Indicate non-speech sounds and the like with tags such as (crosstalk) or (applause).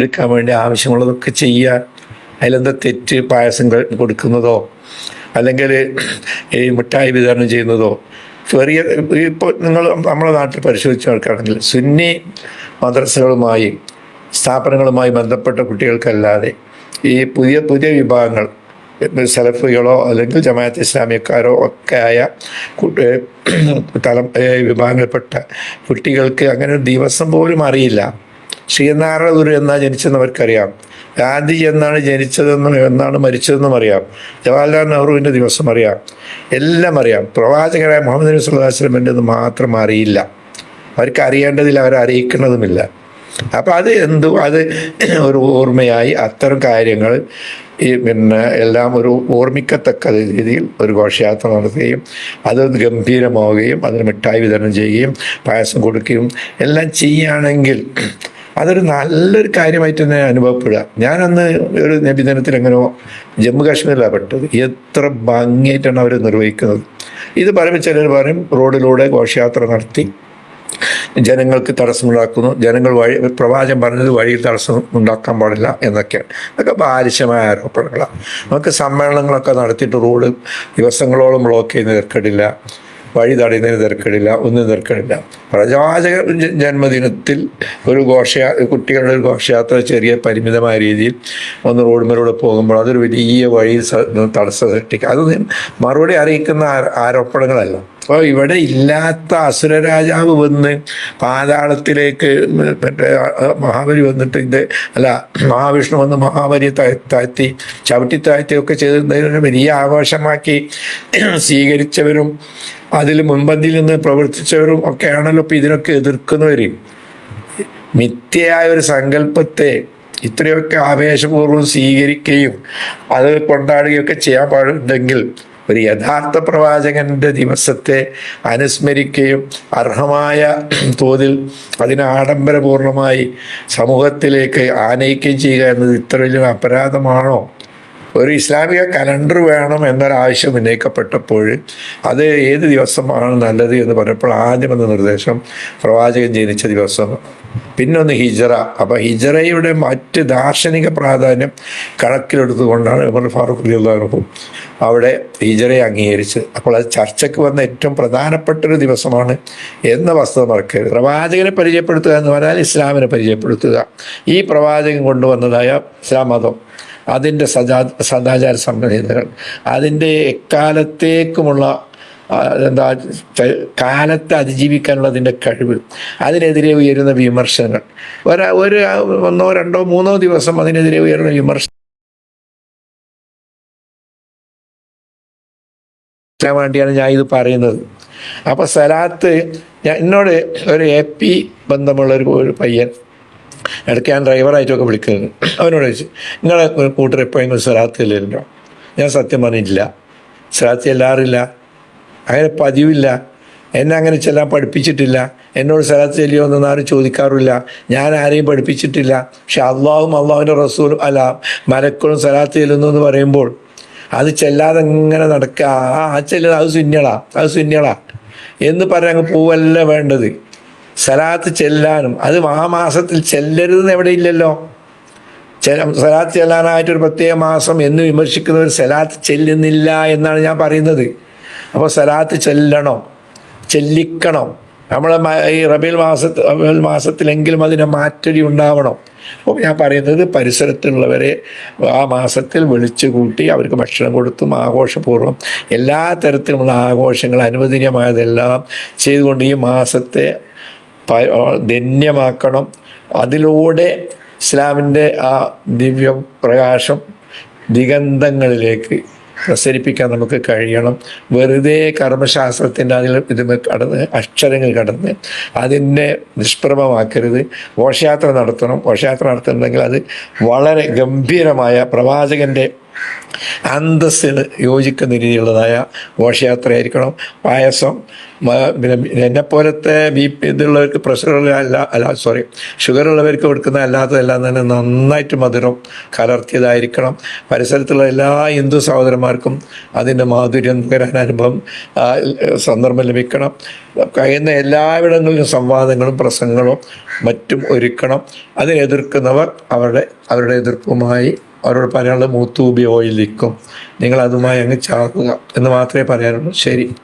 എടുക്കാൻ വേണ്ടി ആവശ്യമുള്ളതൊക്കെ ചെയ്യാൻ അതിലെന്താ തെറ്റ് പായസം കൊടുക്കുന്നതോ അല്ലെങ്കിൽ ഈ മിഠായി വിതരണം ചെയ്യുന്നതോ ചെറിയ ഇപ്പോൾ നിങ്ങൾ നമ്മുടെ നാട്ടിൽ പരിശോധിച്ച് നോക്കുകയാണെങ്കിൽ സുന്നി മദ്രസകളുമായി സ്ഥാപനങ്ങളുമായി ബന്ധപ്പെട്ട കുട്ടികൾക്കല്ലാതെ ഈ പുതിയ പുതിയ വിഭാഗങ്ങൾ സലഫികളോ അല്ലെങ്കിൽ ജമാഅത്ത് ഇസ്ലാമിയക്കാരോ ഒക്കെ ആയ തലം വിഭാഗങ്ങളിൽപ്പെട്ട കുട്ടികൾക്ക് അങ്ങനെ ഒരു ദിവസം പോലും അറിയില്ല. ശ്രീനാരായണ ഗുരു എന്നാ ജനിച്ചെന്നവർക്കറിയാം. ഗാന്ധിജി എന്നാണ് ജനിച്ചതെന്നും എന്നാണ് മരിച്ചതെന്നും അറിയാം. ജവഹർലാൽ നെഹ്റുവിന്റെ ദിവസം അറിയാം. എല്ലാം അറിയാം. പ്രവാചകരായ മുഹമ്മദ് നബി സുല്ലാസ്ലമിന്റെ വസല്ലമയുടെ മാത്രം അറിയില്ല. അവർക്ക് അറിയേണ്ടതിൽ അവരെ അറിയിക്കുന്നതുമില്ല. അപ്പം അത് എന്തു അത് ഒരു ഓർമ്മയായി അത്തരം കാര്യങ്ങൾ ഈ പിന്നെ എല്ലാം ഒരു ഓർമ്മിക്കത്തക്ക രീതിയിൽ ഒരു ഘോഷയാത്ര നടത്തുകയും അത് ഗംഭീരമാവുകയും അതിന് മിഠായി വിതരണം ചെയ്യുകയും പായസം കൊടുക്കുകയും എല്ലാം ചെയ്യുകയാണെങ്കിൽ അതൊരു നല്ലൊരു കാര്യമായിട്ട് തന്നെ അനുഭവപ്പെടുക. ഞാനന്ന് ഒരു നബിദിനത്തിൽ എങ്ങനെയോ ജമ്മു കാശ്മീരിലാണ് പെട്ടത്. എത്ര ഭംഗിയായിട്ടാണ് അവർ നിർവഹിക്കുന്നത്. ഇത് പറയുമ്പോൾ ചിലർ പറയും റോഡിലൂടെ ഘോഷയാത്ര നടത്തി ജനങ്ങൾക്ക് തടസ്സമുണ്ടാക്കുന്നു ജനങ്ങൾ വഴി പ്രവാചം പറഞ്ഞത് വഴിയിൽ തടസ്സം ഉണ്ടാക്കാൻ പാടില്ല എന്നൊക്കെയാണ്. അതൊക്കെ ബാലിശമായ ആരോപണങ്ങളാണ്. നമുക്ക് സമ്മേളനങ്ങളൊക്കെ നടത്തിയിട്ട് റോഡ് ദിവസങ്ങളോളം ബ്ലോക്ക് ചെയ്യുന്ന തിരക്കടില്ല. വഴി തടയുന്നതിന് തിരക്കടില്ല ഒന്നും തിരക്കടില്ല. പ്രവാചക ജന്മദിനത്തിൽ ഒരു ഘോഷയാ കുട്ടികളുടെ ഒരു ഘോഷയാത്ര ചെറിയ പരിമിതമായ രീതിയിൽ ഒന്ന് റോഡ് മേലൂടെ പോകുമ്പോൾ അതൊരു വലിയ വഴി തടസ്സം സൃഷ്ടിക്കുക അത് മറുപടി അറിയിക്കുന്ന ആരോപണങ്ങളല്ല. അപ്പോൾ ഇവിടെ ഇല്ലാത്ത അസുരരാജാവ് വന്ന് പാതാളത്തിലേക്ക് മറ്റേ മഹാബലി വന്നിട്ട് ഇത് അല്ല മഹാവിഷ്ണു വന്ന് മഹാബലിയെ താ- താഴ്ത്തി ചവിട്ടി താഴ്ത്തിയൊക്കെ ചെയ്ത് വലിയ ആഘോഷമാക്കി (clears throat) സ്വീകരിച്ചവരും അതിൽ മുൻപന്തിയിൽ നിന്ന് പ്രവർത്തിച്ചവരും ഒക്കെയാണല്ലോ ഇപ്പം ഇതിനൊക്കെ എതിർക്കുന്നവർ മിഥ്യയായ ഒരു സങ്കല്പത്തെ ഇത്രയൊക്കെ ആവേശപൂർവം സ്വീകരിക്കുകയും അത് കൊണ്ടാടുകയൊക്കെ ചെയ്യാൻ പാടുണ്ടെങ്കിൽ ഒരു യഥാർത്ഥ പ്രവാചകന്റെ ദിവസത്തെ അനുസ്മരിക്കുകയും അർഹമായ തോതിൽ അതിനെ ആഡംബരപൂർണമായി സമൂഹത്തിലേക്ക് ആനയിക്കുകയും ചെയ്യുക എന്നത് ഇത്ര വലിയ അപരാധമാണോ? ഒരു ഇസ്ലാമിക കലണ്ടർ വേണം എന്നൊരാവശ്യം ഉന്നയിക്കപ്പെട്ടപ്പോൾ അത് ഏത് ദിവസമാണ് നല്ലത് എന്ന് പറഞ്ഞപ്പോൾ ആദ്യം എന്ന നിർദ്ദേശം പ്രവാചകൻ ജനിച്ച ദിവസം. പിന്നൊന്ന് ഹിജറ. അപ്പം ഹിജറയുടെ മറ്റ് ദാർശനിക പ്രാധാന്യം കണക്കിലെടുത്തുകൊണ്ടാണ് ഉമർ ഫാറൂഖ് അലിയുള്ളാഹും അവിടെ ഹിജറയെ അംഗീകരിച്ച് അപ്പോൾ അത് ചർച്ചയ്ക്ക് വന്ന ഏറ്റവും പ്രധാനപ്പെട്ട ഒരു ദിവസമാണ് എന്ന വസ്തുത മറക്കരുത്. പ്രവാചകനെ പരിചയപ്പെടുത്തുക എന്ന് പറഞ്ഞാൽ ഇസ്ലാമിനെ പരിചയപ്പെടുത്തുക. ഈ പ്രവാചകൻ കൊണ്ടുവന്നതായ ഇസ്ലാം മതം. അതിന്റെ സദാ സദാചാര സംഹിതകൾ അതിന്റെ എക്കാലത്തേക്കുമുള്ള എന്താ കാലത്തെ അതിജീവിക്കാനുള്ള അതിന്റെ കഴിവ്. അതിനെതിരെ ഉയരുന്ന വിമർശനങ്ങൾ. ഒരു ഒരു ഒന്നോ രണ്ടോ മൂന്നോ ദിവസം അതിനെതിരെ ഉയരുന്ന വിമർശനം വേണ്ടിയാണ് ഞാൻ ഇത് പറയുന്നത്. അപ്പോൾ സലാത്ത് ഞാൻ എന്നോട് ഒരു എ പി ബന്ധമുള്ള ഒരു പയ്യൻ ഇടയ്ക്ക് ഞാൻ ഡ്രൈവറായിട്ടൊക്കെ വിളിക്കുന്നത് അവനോട് ചോദിച്ചു നിങ്ങളെ കൂട്ടർ എപ്പോഴെങ്കിലും ഇല്ലല്ലോ ഞാൻ സത്യം പറഞ്ഞിട്ടില്ല. സ്ഥലത്ത് ചെല്ലാറില്ല അങ്ങനെ പതിവില്ല. എന്നെ അങ്ങനെ ചെല്ലാൻ പഠിപ്പിച്ചിട്ടില്ല. എന്നോട് സ്ഥലത്ത് ചെല്ലിയോ എന്നൊന്നും ആരും ചോദിക്കാറില്ല. ഞാൻ ആരെയും പഠിപ്പിച്ചിട്ടില്ല. പക്ഷെ അള്ളാഹും അള്ളാഹുവിന്റെ റസൂലും അല്ല മലക്കളും സ്ഥലത്ത് ചെല്ലുന്നു എന്ന് പറയുമ്പോൾ അത് ചെല്ലാതെ ഇങ്ങനെ നടക്കുക ആ ആ ചെല്ലുന്നത് അത് സുന്യളാ അത് സുന്യളാ എന്ന് പറഞ്ഞ് അങ്ങ് പോവല്ല വേണ്ടത്. സലാത്ത് ചെല്ലാനും. അത് ആ മാസത്തിൽ ചെല്ലരുതെന്ന് എവിടെയില്ലല്ലോ സലാത്ത് ചെല്ലാനായിട്ടൊരു പ്രത്യേക മാസം എന്ന് വിമർശിക്കുന്നവർ സലാത്ത് ചെല്ലുന്നില്ല എന്നാണ് ഞാൻ പറയുന്നത്. അപ്പോൾ സലാത്ത് ചെല്ലണം ചെല്ലിക്കണം. നമ്മളെ ഈ റബീൽ മാസ റബിൽ മാസത്തിലെങ്കിലും അതിനെ മാറ്റൊരി ഉണ്ടാവണം. അപ്പോൾ ഞാൻ പറയുന്നത് പരിസരത്തുള്ളവരെ ആ മാസത്തിൽ വിളിച്ചു കൂട്ടി അവർക്ക് ഭക്ഷണം കൊടുത്തും ആഘോഷപൂർവം എല്ലാ തരത്തിലുമുള്ള ആഘോഷങ്ങൾ അനുവദനീയമായതെല്ലാം ചെയ്തുകൊണ്ട് ഈ മാസത്തെ ധന്യമാക്കണം. അതിലൂടെ ഇസ്ലാമിന്റെ ആ ദിവ്യ പ്രകാശം ദിഗന്ധങ്ങളിലേക്ക് പ്രസരിപ്പിക്കാൻ നമുക്ക് കഴിയണം. വെറുതെ കർമ്മശാസ്ത്രത്തിന്റെ അതിൽ ഇത് കടന്ന് അക്ഷരങ്ങൾ കടന്ന് അതിനെ നിഷ്പ്രഭമാക്കരുത്. ഘോഷയാത്ര നടത്തണം. ഘോഷയാത്ര നടത്തുന്നുണ്ടെങ്കിൽ അത് വളരെ ഗംഭീരമായ പ്രവാചകന്റെ അന്തസ്സിന് യോജിക്കുന്ന രീതിയിലുള്ളതായ ഘോഷയാത്രയായിരിക്കണം. പായസം പിന്നെ എന്നെപ്പോലത്തെ ബി പി ഇതുള്ളവർക്ക് പ്രഷറുള്ള അല്ല അല്ല സോറി ഷുഗറുള്ളവർക്ക് കൊടുക്കുന്ന അല്ലാത്തതെല്ലാം തന്നെ നന്നായിട്ട് മധുരം കലർത്തിയതായിരിക്കണം. പരിസരത്തുള്ള എല്ലാ ഹിന്ദു സഹോദരന്മാർക്കും അതിന്റെ മാധുര്യം കരാൻ അനുഭവം സന്ദർഭം ലഭിക്കണം. കഴിയുന്ന എല്ലായിടങ്ങളിലും സംവാദങ്ങളും പ്രസംഗങ്ങളും മറ്റും ഒരുക്കണം. അതിനെതിർക്കുന്നവർ അവരുടെ അവരുടെ എതിർപ്പുമായി അവരോട് പറയാനുള്ളത് മൂത്തൂബി ഓയിലിക്കും നിങ്ങൾ അതുമായി അങ്ങ് ചാക്കുക എന്ന് മാത്രമേ പറയാനുള്ളൂ. ശരി.